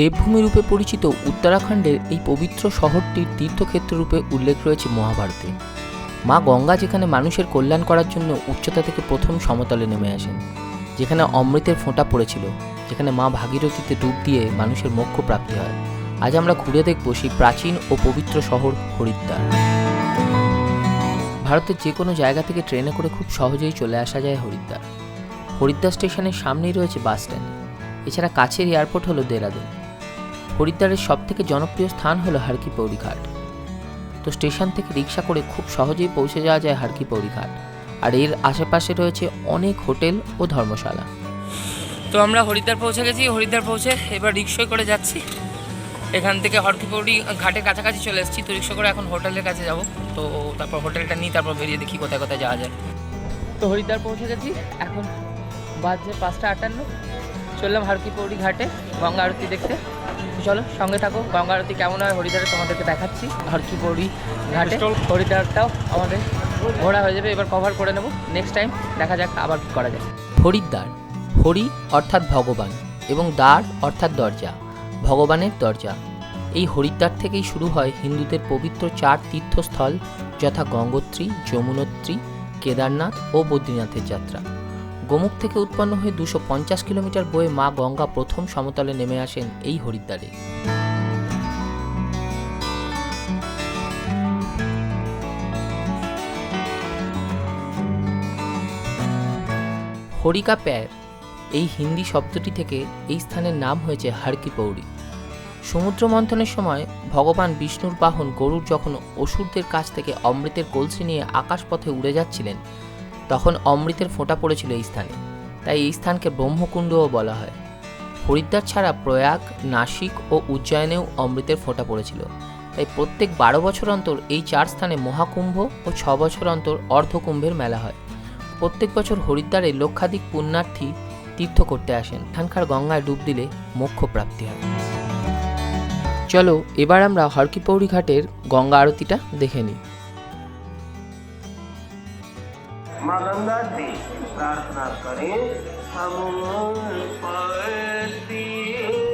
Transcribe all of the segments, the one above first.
দেবভূমি রূপে পরিচিত উত্তরাখণ্ডের এই পবিত্র শহরটির তীর্থক্ষেত্র রূপে উল্লেখ রয়েছে মহাভারতে। মা গঙ্গা যেখানে মানুষের কল্যাণ করার জন্য উচ্চতা থেকে প্রথম সমতলে নেমে আসেন, যেখানে অমৃতের ফোঁটা পড়েছিল, যেখানে মা ভাগীরথীতে ডুব দিয়ে মানুষের মোক্ষ প্রাপ্তি হয়। আজ আমরা ঘুরে দেখব সেই প্রাচীন ও পবিত্র শহর হরিদ্বার। ভারতের যে কোনো জায়গা থেকে ট্রেনে করে খুব সহজেই চলে আসা যায় হরিদ্বার। হরিদ্বার স্টেশনের সামনেই রয়েছে বাস স্ট্যান্ড। এছাড়া কাছের এয়ারপোর্ট হলো দেরাদুন। হরিদ্বারের সবথেকে জনপ্রিয় স্থান হলো হারকি পৌরি ঘাট তো স্টেশন থেকে রিক্সা করে খুব সহজেই পৌঁছে যাওয়া যায় হারকি পৌরি ঘাট আর এর আশেপাশে রয়েছে অনেক হোটেল ও ধর্মশালা। তো আমরা হরিদ্বার পৌঁছে গেছি, হরিদ্বার পৌঁছে এবার রিক্সায় করে যাচ্ছি। এখান থেকে হরকিপৌড়ি ঘাটের কাছাকাছি চলে এসেছি, তো রিক্সা করে এখন হোটেলের কাছে যাব। তো তারপর হোটেলটা নিই তারপর বেরিয়ে দেখি কোথায় কোথায় যাওয়া যায়। তো হরিদ্বার পৌঁছে গেছি, এখন বাজে পাঁচটা আটান্ন। চললাম হারকিপৌড়ি ঘাটে গঙ্গা আরতি দেখতে। চলো সঙ্গে থাকো। গঙ্গা আরতি কেমন হয় হরিদ্বারে তোমাদেরকে দেখাচ্ছি। হারকিপৌড়ি ঘাটে। হরিদ্বারটাও আমাদের ঘোরা হয়ে যাবে। এবার কভার করে নেব। নেক্সট টাইম দেখা যাক আবার কী করা যায়। হরিদ্বার। হরি অর্থাৎ ভগবান এবং দ্বার অর্থাৎ দরজা। ভগবানের দরজা। এই হরিদ্বার থেকেই শুরু হয় হিন্দুদের পবিত্র চার তীর্থস্থল যথা গঙ্গোত্রী যমুনোত্রী কেদারনাথ ও বদ্রীনাথের যাত্রা। গোমুখ থেকে উৎপন্ন হয়ে দুশো পঞ্চাশ কিলোমিটার বয়ে মা গঙ্গা প্রথম সমতলে নেমে আসেন এই হরিদ্বারে। হরিকা প্যার, এই হিন্দি শব্দটি থেকে এই স্থানের নাম হয়েছে হারকি পৌরি সমুদ্র মন্থনের সময় ভগবান বিষ্ণুর বাহন গরুর যখন অসুরদের কাছ থেকে অমৃতের কলসি নিয়ে আকাশপথে উড়ে যাচ্ছিলেন তখন অমৃতের ফোঁটা পড়েছিল এই স্থানে। তাই এই স্থানকে ব্রহ্মকুণ্ডও বলা হয়। হরিদ্বার ছাড়া প্রয়াগ, নাসিক ও উজ্জয়নেও অমৃতের ফোঁটা পড়েছিল। তাই প্রত্যেক বারো বছর অন্তর এই চার স্থানে মহাকুম্ভ ও ছ বছর অন্তর অর্ধকুম্ভের মেলা হয়। প্রত্যেক বছর হরিদ্বারে লক্ষাধিক পুণ্যার্থী তীর্থ করতে আসেন। এখানকার গঙ্গায় ডুব দিলে মোক্ষ প্রাপ্তি হয়। চলো, এবার আমরা হরকিপৌরি ঘাটের গঙ্গা আরতিটা দেখে নিই। મગમગતી પ્રાર્થના કરી અમૂલ પડતી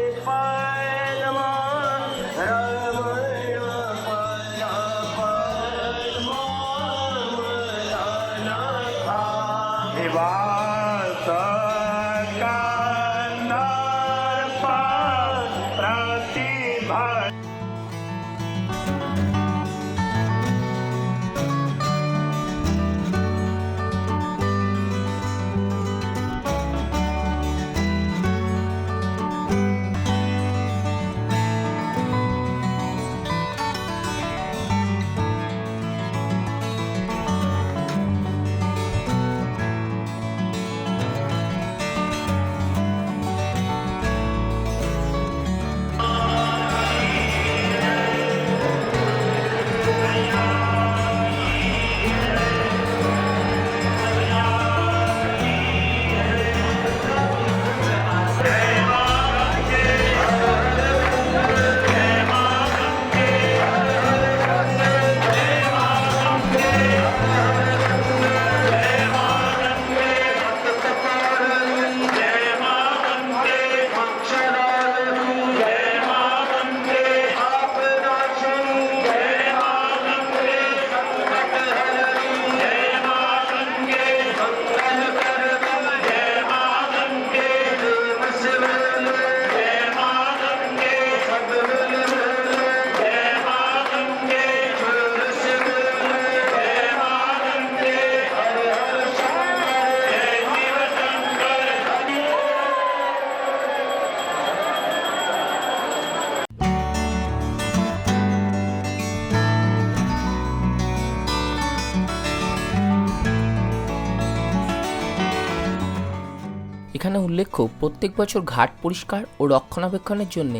উল্লেখ্য, প্রত্যেক বছর ঘাট পরিষ্কার ও রক্ষণাবেক্ষণের জন্য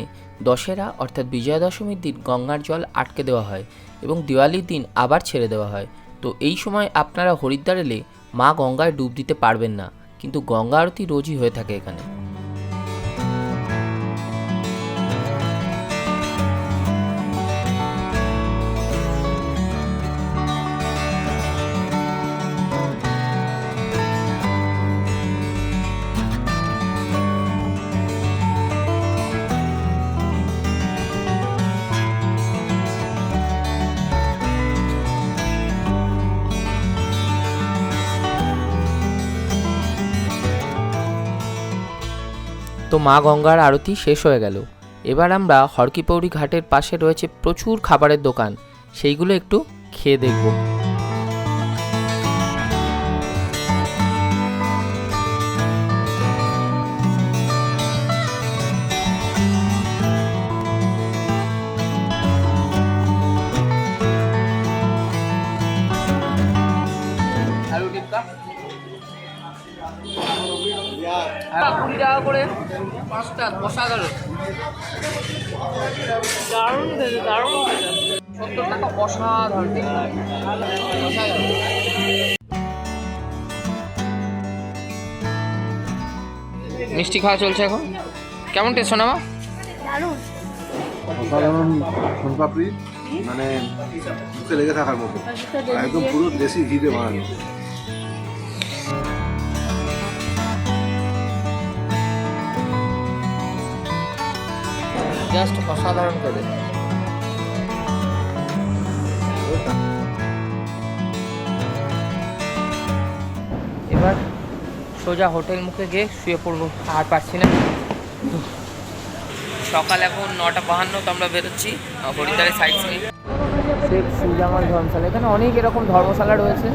দশেরা অর্থাৎ বিজয়া দশমীর দিন গঙ্গার জল আটকে দেওয়া হয় এবং দিওয়ালির দিন আবার ছেড়ে দেওয়া হয়। তো এই সময় আপনারা হরিদ্বার এলে মা গঙ্গায় ডুব দিতে পারবেন না, কিন্তু গঙ্গা আরতি রোজই হয়ে থাকে এখানে। মা গঙ্গার আরতি শেষ হয়ে গেল। এবার আমরা হরকিপৌড়ি ঘাটের পাশে রয়েছে প্রচুর খাবারের দোকান। সেইগুলো একটু খেয়ে দেখব। পাঁচটা বসা দারুণ দারুণ সত্তর টাকা অসাধারণ। অসাধারণ। মিষ্টি খাওয়া চলছে এখন? কেমন টেস্ট শোনামা অসাধারণ সোনপাপড়ি মানে লেগে থাকার মতো। একদম পুরো দেশি ঘিতে বানানো। জাস্ট অসাধারণ খেতে এবার সোজা হোটেল মুখে গিয়ে শুয়ে পড়ব আর পারছি না। সকাল এখন নটা বাহান্ন তো আমরা বেরোচ্ছি আহ, হরিদ্বারের সাইড সিন শেখ এখানে অনেক এরকম ধর্মশালা রয়েছে।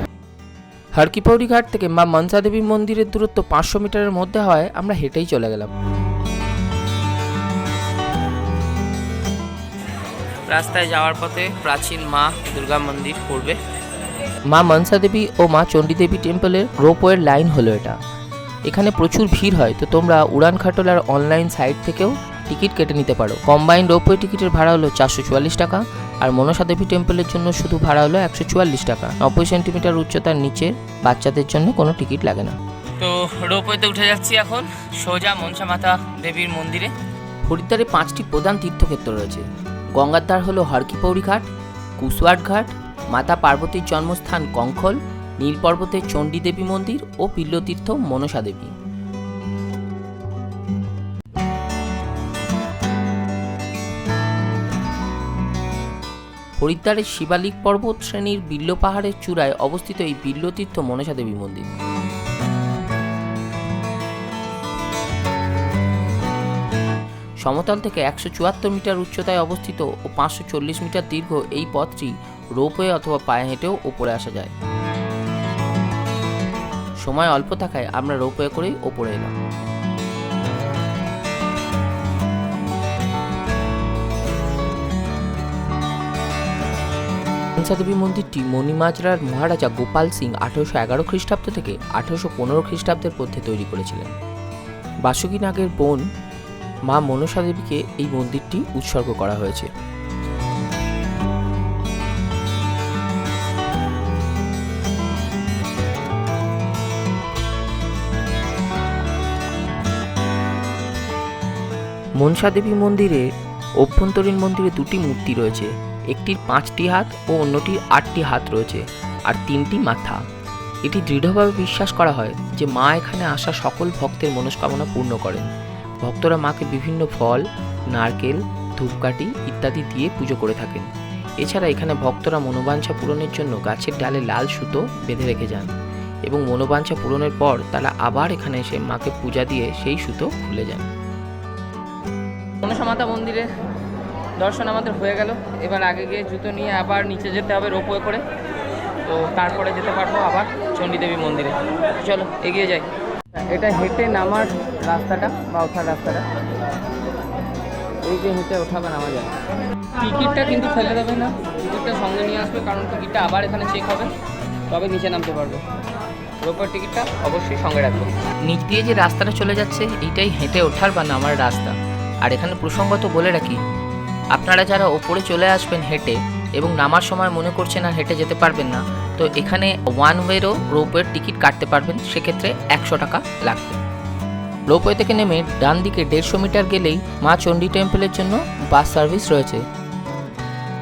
হরকিপৌড়ি ঘাট থেকে মা মনসা দেবী মন্দিরের দূরত্ব পাঁচশো মিটারের মধ্যে হয় আমরা হেঁটেই চলে গেলাম। রাস্তায় যাওয়ার পথে প্রাচীন মা দুর্গা মন্দির পড়বে। মা মনসা দেবী ও মা চণ্ডী দেবী টেম্পলের রোপওয়ের লাইন হলো এটা। এখানে প্রচুর ভিড় হয় তো তোমরা উড়ান খাটোলার অনলাইন সাইট থেকেও টিকিট কেটে নিতে পারো। কম্বাইন রোপওয়ে টিকিটের ভাড়া হলো চারশো চুয়াল্লিশ টাকা আর মনসা দেবী টেম্পলের জন্য শুধু ভাড়া হলো একশো চুয়াল্লিশ টাকা। নব্বই সেন্টিমিটার উচ্চতার নিচে বাচ্চাদের জন্য কোনো টিকিট লাগে না। তো রোপওয়েতে উঠে যাচ্ছি এখন সোজা মনসা মাতা দেবীর মন্দিরে। হরিদ্বারে পাঁচটি প্রধান তীর্থক্ষেত্র রয়েছে। গঙ্গার ধার হল হরকিপৌড়ি ঘাট কুসওয়াট ঘাট, মাতা পার্বতীর জন্মস্থান কঙ্খল, নীল পর্বতের চণ্ডী দেবী মন্দির ও পিল্লতীর্থ মনসা দেবী। হরিদ্বারের শিবালিক পর্বত শ্রেণির বিল্ল পাহাড়ের চূড়ায় অবস্থিত এই বিল্লতীর্থ মনসা দেবী মন্দির। সমতল থেকে একশো চুয়াত্তর মিটার উচ্চতায় অবস্থিত ও পাঁচশো চল্লিশ মিটার দীর্ঘ এই পথটি রোপওয়ে অথবা পায়ে হেঁটেও ওপরে আসা যায়। সময় অল্প থাকায় আমরা রোপওয়ে করেই ওপরে এলাম। দেবী মন্দিরটি মণিমাজরার মহারাজা গোপাল সিং আঠারোশো এগারো খ্রিস্টাব্দ থেকে আঠারোশো পনেরো খ্রিস্টাব্দের মধ্যে তৈরি করেছিলেন। বাসুকী নাগের বোন মা মনসা দেবীকে এই মন্দিরটি উৎসর্গ করা হয়েছে। মনসা দেবী মন্দিরে অভ্যন্তরীণ মন্দিরে দুটি মূর্তি রয়েছে একটির পাঁচটি হাত ও অন্যটির আটটি হাত রয়েছে, আর তিনটি মাথা। এটি দৃঢ়ভাবে বিশ্বাস করা হয় যে মা এখানে আসা সকল ভক্তের মনস্কামনা পূর্ণ করেন। ভক্তরা মাকে বিভিন্ন ফল, নারকেল, ধূপকাঠি ইত্যাদি দিয়ে পুজো করে থাকেন। এছাড়া এখানে ভক্তরা মনোবাঞ্ছা পূরণের জন্য গাছের ডালে লাল সুতো বেঁধে রেখে যান এবং মনোবাঞ্ছা পূরণের পর তারা আবার এখানে এসে মাকে পূজা দিয়ে সেই সুতো খুলে যান। মনসা মাতা মন্দিরে দর্শন আমাদের হয়ে গেল। এবার আগে গিয়ে জুতো নিয়ে আবার নিচে যেতে হবে রোপওয়ে করে। তো তারপরে যেতে পারব আবার চণ্ডী দেবী মন্দিরে। চলো, এগিয়ে যাই। এটা হেঁটে নামার রাস্তাটা বা ওঠার রাস্তাটা। এই যে হেঁটে ওঠা বা নামা যায়। টিকিটটা কিন্তু ফেলে দেবে না। টিকিটটা সঙ্গে নিয়ে আসবে, কারণ টিকিটটা আবার এখানে চেক হবে। তবে নিচে নামতে পারবে। রোপওয়ের টিকিটটা অবশ্যই সঙ্গে রাখবে। নিচ দিয়ে যে রাস্তাটা চলে যাচ্ছে, এইটাই হেঁটে ওঠার বা নামার রাস্তা। আর এখানে প্রসঙ্গত বলে রাখি, আপনারা যারা ওপরে চলে আসবেন হেঁটে এবং নামার সময় মনে করছেন আর হেঁটে যেতে পারবেন না তো এখানে ওয়ান ওয়েরও রোপওয়ের টিকিট কাটতে পারবেন, সেক্ষেত্রে একশো টাকা লাগবে। রোপওয়ে থেকে নেমে ডান দিকে দেড়শো মিটার গেলেই মা চণ্ডী টেম্পলের জন্য বাস সার্ভিস রয়েছে।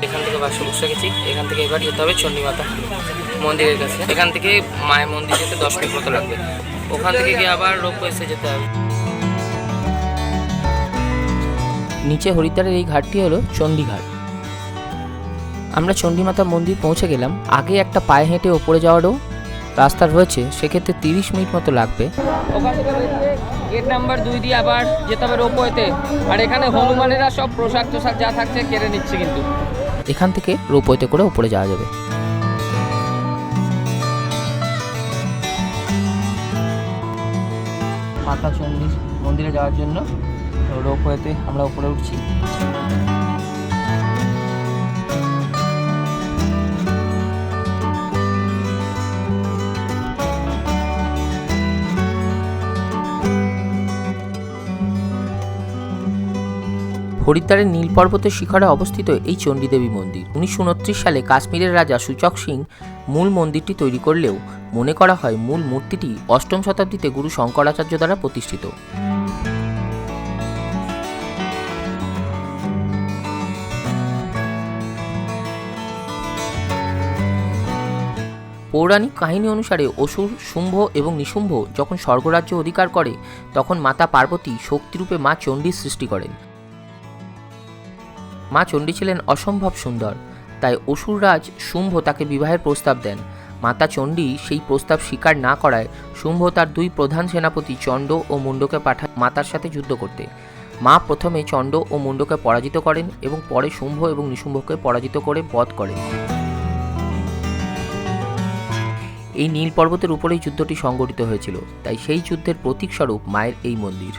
এখান থেকে বাসে বসে গেছি। এখান থেকে এবার যেতে হবে চণ্ডীমাতা মন্দিরের কাছে। এখান থেকে মায়ের মন্দির যেতে দশ মিনিট মতো লাগবে। ওখান থেকে গিয়ে আবার রোপ এসে যেতে হবে। নিচে হরিদ্বারের এই ঘাটটি হলো চণ্ডীঘাট আমরা চণ্ডীমাতা মন্দির পৌঁছে গেলাম। আগে একটা পায়ে হেঁটে ওপরে যাওয়ারও রাস্তা রয়েছে সেক্ষেত্রে তিরিশ মিনিট মতো লাগবে। ওখান থেকে বেরিয়ে গেট নাম্বার দুই দিয়ে আবার যেতে হবে রোপওয়েতে। আর এখানে হনুমানেরা সব পোশাক টোশাক যা থাকছে কেড়ে নিচ্ছে কিন্তু। এখান থেকে রোপওয়েতে করে উপরে যাওয়া যাবে। মাতা চণ্ডী মন্দিরে যাওয়ার জন্য রোপওয়েতে আমরা উপরে উঠছি। হরিদ্বারের নীল পর্বতের শিখরে অবস্থিত এই চণ্ডীদেবী মন্দির। উনিশশো উনত্রিশ সালে কাশ্মীরের রাজা সূচক সিং মূল মন্দিরটি তৈরি করলেও মনে করা হয় মূল মূর্তিটি অষ্টম শতাব্দীতে গুরু শঙ্করাচার্য দ্বারা প্রতিষ্ঠিত। পৌরাণিক কাহিনী অনুসারে অসুর, শুম্ভ এবং নিশুম্ভ যখন স্বর্গরাজ্য অধিকার করে, তখন মাতা পার্বতী শক্তিরূপে মা চণ্ডীর সৃষ্টি করেন। মা চণ্ডী ছিলেন অসম্ভব সুন্দর। তাই অসুররাজ শুম্ভ তাকে বিবাহের প্রস্তাব দেন। মাতা চণ্ডী সেই প্রস্তাব স্বীকার না করায় শুম্ভ তার দুই প্রধান সেনাপতি চণ্ড ও মুন্ডকে পাঠায় মাতার সাথে যুদ্ধ করতে। মা প্রথমে চণ্ড ও মুন্ডকে পরাজিত করেন এবং পরে শুম্ভ এবং নিশুম্ভকে পরাজিত করে বধ করেন। এই নীল পর্বতের উপরেই যুদ্ধটি সংগঠিত হয়েছিল। তাই সেই যুদ্ধের প্রতীকস্বরূপ মায়ের এই মন্দির।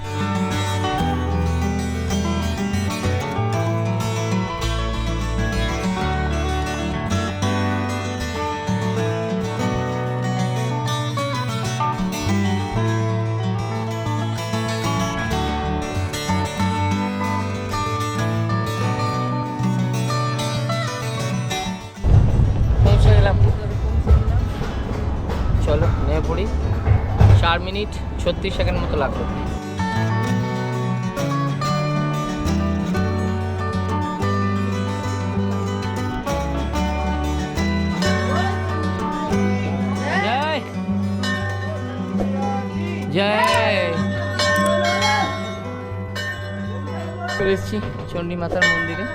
মিনিট ছত্রিশ সেকেন্ড মতো এসেছি চণ্ডী মাতার মন্দিরে।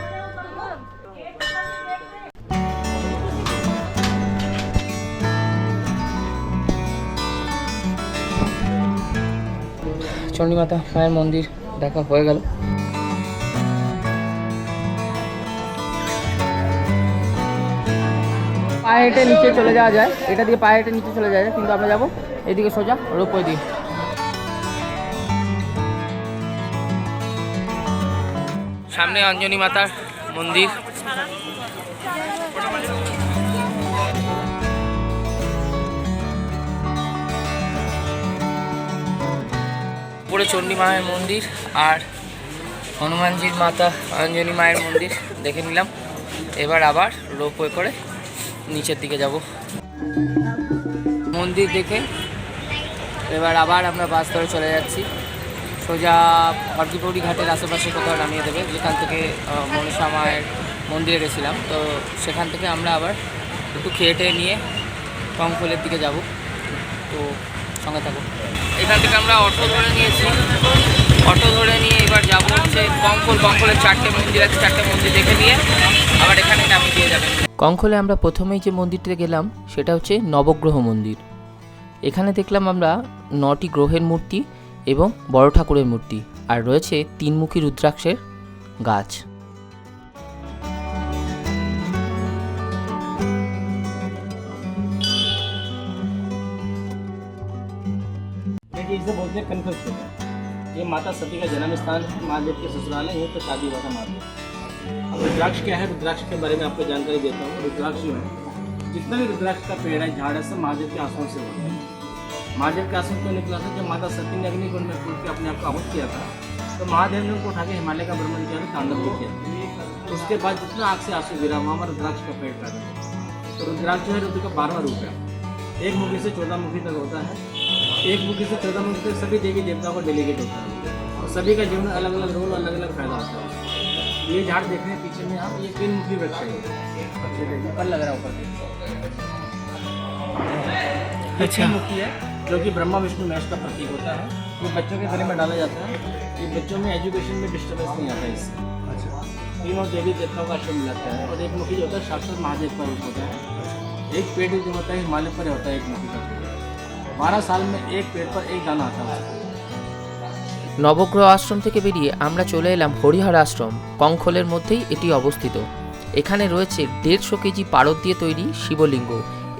চণ্ডীমাতা মায়ের মন্দির দেখা হয়ে গেল। পায়ে হেঁটে নিচে চলে যাওয়া যায়। এটা দিয়ে পায়ে নিচে চলে যাওয়া যায়, কিন্তু আমরা যাব এদিকে সোজা রোপওয়ে দিয়ে। সামনে অঞ্জনী মাতার মন্দির। উপরে চণ্ডী মায়ের মন্দির আর হনুমানজির মাতা অঞ্জনী মায়ের মন্দির, দেখে নিলাম। এবার আবার রোপওয়ে করে নিচের দিকে যাব। মন্দির দেখে এবার আবার আমরা বাস ধরে চলে যাচ্ছি। সোজা হরকিপৌড়ি ঘাটের আশেপাশে কোথাও নামিয়ে দেবে, যেখান থেকে মনসা মায়ের মন্দিরে গেছিলাম। তো সেখান থেকে আমরা আবার একটু খেয়ে টেয়ে নিয়ে কঙ্কলের দিকে যাব। তো সঙ্গে থাকো। এখান থেকে আমরা অটো ধরে নিয়েছি। অটো ধরে নিয়ে এবার যাব হচ্ছে কঙ্কল। কঙ্কলের চারটে মন্দির আছে চারটে মন্দির দেখে নিয়ে আবার এখানে নামিয়ে দিয়ে যাবেন কঙ্খলে আমরা প্রথমেই যে মন্দিরটিতে গেলাম সেটা হচ্ছে নবগ্রহ মন্দির। এখানে দেখলাম আমরা নটি গ্রহের মূর্তি এবং বড় ঠাকুরের মূর্তি আর রয়েছে তিনমুখী রুদ্রাক্ষের গাছ। इसे बोलते हैं कन्फर्स क्षेत्र ये माता सती का जन्म स्थान है, महादेव के ससुराल है पर शादी हुआ था महादेव। अब रुद्राक्ष क्या है? रुद्राक्ष के बारे में आपको जानकारी देता हूँ। रुद्राक्ष जो है, जितना भी रुद्राक्ष का पेड़ है, झाड़ है, सब महादेव के आंसुओं से होता है। महादेव के आँसू क्यों निकला था जब माता सती ने अग्निकुंड में कूद के अपने आप को आहुत किया था। तो महादेव ने उनको उठा के हिमालय का भ्रमण किया था तांडव भी किया। उसके बाद जितना आग से आँसू गिरा, वहाँ रुद्राक्ष का पेड़ पैदा तो रुद्राक्ष जो है, रुद्र का बारहवा रूप है। एक मुखी से चौदह मुखी तक होता है। एक मुखी से चौदह मुखी तक सभी देवी देवताओं का डेलीगेट होता है। और सभी का जीवन अलग अलग रोल अलग अलग फ़ायदा होता है। ये झाड़ देख रहे हैं पीछे में आप ये तीन मुखी वृक्ष है। ऊपर लग रहा है ऊपर तीन मुखी है जो कि ब्रह्मा विष्णु महेश का प्रतीक होता है। ये बच्चों के गले में डाला जाता है। ये बच्चों में एजुकेशन में डिस्टर्बेंस नहीं आता है इससे तीनों देवी देवताओं का आश्रम मिलाता है। और एक मुखी जो होता है साक्षात महादेव का रूप होता है। एक पेड़ जो होता है हिमालय पर होता है एक मुखी का। बारह साल में एक पेड़ पर एक दाना आता है নবগ্রহ আশ্রম থেকে বেরিয়ে আমরা চলে এলাম হরিহর আশ্রম কঙ্খলের মধ্যেই এটি অবস্থিত এখানে রয়েছে দেড়শো কেজি পারদ দিয়ে তৈরি শিবলিঙ্গ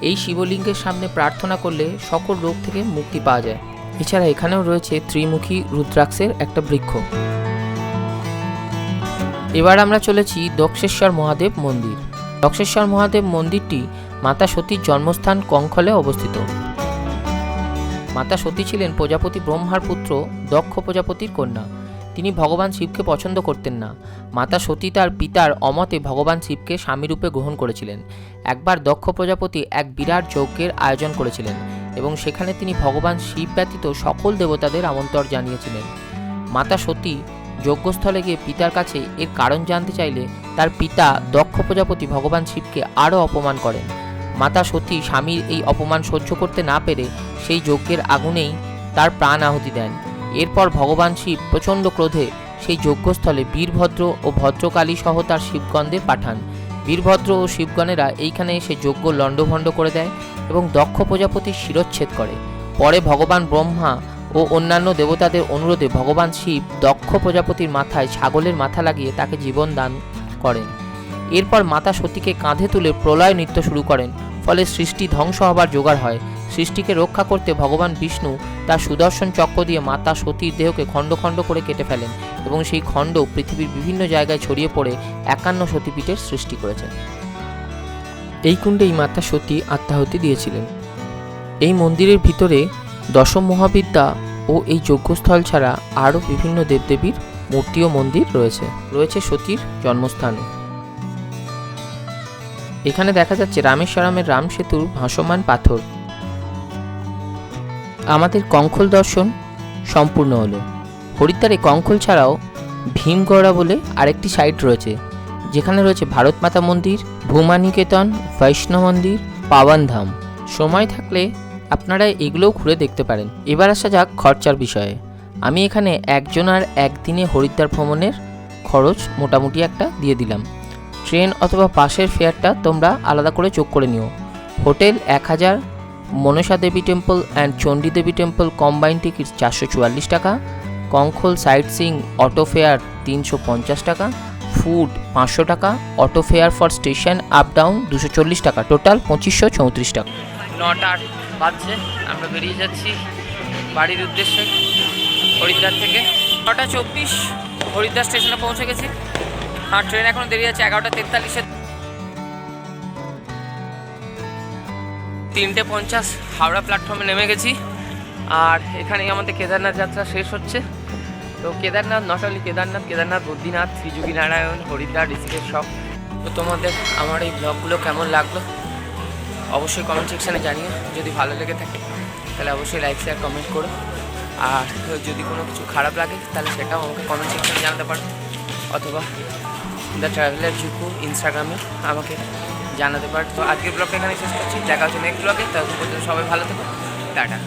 এই শিবলিঙ্গের সামনে প্রার্থনা করলে সকল রোগ থেকে মুক্তি পাওয়া যায় এছাড়া এখানেও রয়েছে ত্রিমুখী রুদ্রাক্ষের একটা বৃক্ষ এবার আমরা চলেছি দক্ষেশ্বর মহাদেব মন্দির দক্ষেশ্বর মহাদেব মন্দিরটি মাতা সতীর জন্মস্থান কঙ্খলে অবস্থিত মাতা সতী ছিলেন প্রজাপতি ব্রহ্মার পুত্র, দক্ষ প্রজাপতির কন্যা। তিনি ভগবান শিবকে পছন্দ করতেন না। মাতা সতী তার পিতার অমতে ভগবান শিবকে স্বামীরূপে গ্রহণ করেছিলেন। একবার দক্ষ প্রজাপতি এক বিরাট যজ্ঞের আয়োজন করেছিলেন এবং সেখানে তিনি ভগবান শিব ব্যতীত সকল দেবতাদের আমন্ত্রণ জানিয়েছিলেন। মাতা সতী যজ্ঞস্থলে গিয়ে পিতার কাছে এর কারণ জানতে চাইলে তার পিতা দক্ষ প্রজাপতি ভগবান শিবকে আরও অপমান করেন। মাতা সতী স্বামীর এই অপমান সহ্য করতে না পেরে সেই যজ্ঞের আগুনেই তার প্রাণ আহুতি দেন। এরপর ভগবান শিব প্রচণ্ড ক্রোধে সেই যজ্ঞস্থলে বীরভদ্র ও ভদ্রকালী সহ তার শিবগণদের পাঠান। বীরভদ্র ও শিবগণেরা এইখানে এসে যজ্ঞ লণ্ডভণ্ড করে দেয় এবং দক্ষ প্রজাপতির শিরচ্ছেদ করে। পরে ভগবান ব্রহ্মা ও অন্যান্য দেবতাদের অনুরোধে ভগবান শিব দক্ষ প্রজাপতির মাথায় ছাগলের মাথা লাগিয়ে তাকে জীবন দান করেন। এরপর মাতা সতীকে কাঁধে তুলে প্রলয় নৃত্য শুরু করেন। ফলে সৃষ্টি ধ্বংস হবার জোগাড় হয়। সৃষ্টিকে রক্ষা করতে ভগবান বিষ্ণু তার সুদর্শন চক্র দিয়ে মাতা সতীর দেহকে খণ্ড খণ্ড করে কেটে ফেলেন এবং সেই খণ্ড পৃথিবীর বিভিন্ন জায়গায় ছড়িয়ে পড়ে একান্ন সতীপীঠের সৃষ্টি করেছেন। এই কুণ্ডেই মাতা সতী আত্মাহুতি দিয়েছিলেন। এই মন্দিরের ভিতরে দশম মহাবিদ্যা ও এই যজ্ঞস্থল ছাড়া আরও বিভিন্ন দেবদেবীর মূর্তি ও মন্দির রয়েছে। রয়েছে সতীর জন্মস্থান। এখানে দেখা যাচ্ছে রামেশ্বরমের রাম সেতুর ভাসমান পাথর। আমাদের কঙ্খল দর্শন সম্পূর্ণ হলো। হরিদ্বারে কঙ্খল ছাড়াও ভীমগড়া বলে আরেকটি সাইট রয়েছে, যেখানে রয়েছে ভারত মাতা মন্দির, ভূমানিকেতন, বৈষ্ণব মন্দির পাওয়ানধাম সময় থাকলে আপনারা এগুলোও ঘুরে দেখতে পারেন। এবার আসা যাক খরচার বিষয়ে। আমি এখানে একজন আর একদিনে হরিদ্বার ভ্রমণের খরচ মোটামুটি একটা দিয়ে দিলাম। ট্রেন অথবা বাসের ফেয়ারটা তোমরা আলাদা করে যোগ করে নিও। হোটেল এক হাজার, Mansa Devi temple and Chandi Devi temple combine ticket চারশো চুয়াল্লিশ টাকা Kankhal sightseeing auto fare তিনশো পঞ্চাশ টাকা, ফুড পাঁচশো টাকা, auto fare for station up down দুশো চল্লিশ টাকা, টোটাল পঁচিশশো চৌত্রিশ টাকা। নটা বাজছে, আমরা বেরিয়ে যাচ্ছি বাড়ির উদ্দেশ্যে হরিদ্বার থেকে। নটা চব্বিশ, হরিদ্বার স্টেশনে পৌঁছে গেছি। আর ট্রেন এখন দেরি আছে, এগারোটা তেতাল্লিশে। তিনটে পঞ্চাশ, হাওড়া প্ল্যাটফর্মে নেমে গেছি। আর এখানেই আমাদের কেদারনাথ যাত্রা শেষ হচ্ছে। তো Kedarnath not only Kedarnath Kedarnath, Badrinath Triyuginarayan Haridwar, Rishikesh সব। তো তোমাদের, আমার এই ব্লগগুলো কেমন লাগল? অবশ্যই কমেন্ট সেকশানে জানিও। যদি ভালো লেগে থাকে, তাহলে অবশ্যই লাইক শেয়ার কমেন্ট করো। আর যদি কোনো কিছু খারাপ লাগে, তাহলে সেটাও আমাকে কমেন্ট সেকশানে জানাতে পারো। অথবা দ্য ট্রাভেলার জুকু ইনস্টাগ্রামে আমাকে জানাতে পারো। তো আজকের ব্লগটা এখানে শেষ করছি। দেখা হচ্ছে নেক্সট ব্লগে তখন পর্যন্ত সবাই ভালো থেকো। টাটা।